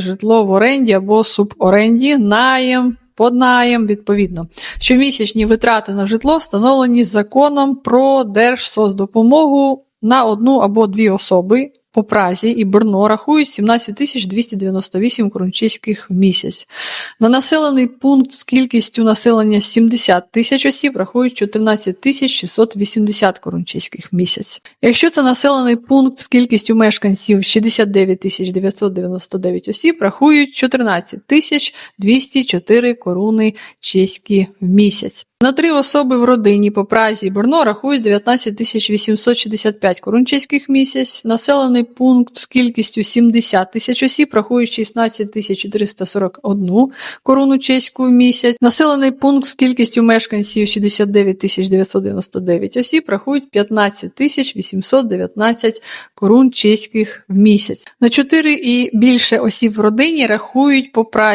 житло в оренді або суборенді, наєм, поднаєм, відповідно. Щомісячні витрати на житло встановлені законом про держсоцдопомогу на одну або дві особи по Празі і Брно рахують 17 298 корунчиських в місяць. На населений пункт з кількістю населення 70 тисяч осіб рахують 14 680 корунчиських в місяць. Якщо це населений пункт з кількістю мешканців 69 999 осіб, рахують 14 204 коруни чеські в місяць. На три особи в родині по Празі і Брно рахують 19 865 корун чеських в місяць. Населений пункт з кількістю 70 тисяч осіб рахують 16 441 корону чеську в місяць. Населений пункт з кількістю мешканців 69 999 осіб рахують 15 819 корун чеських в місяць. На 4 і більше осіб в родині рахують по Празі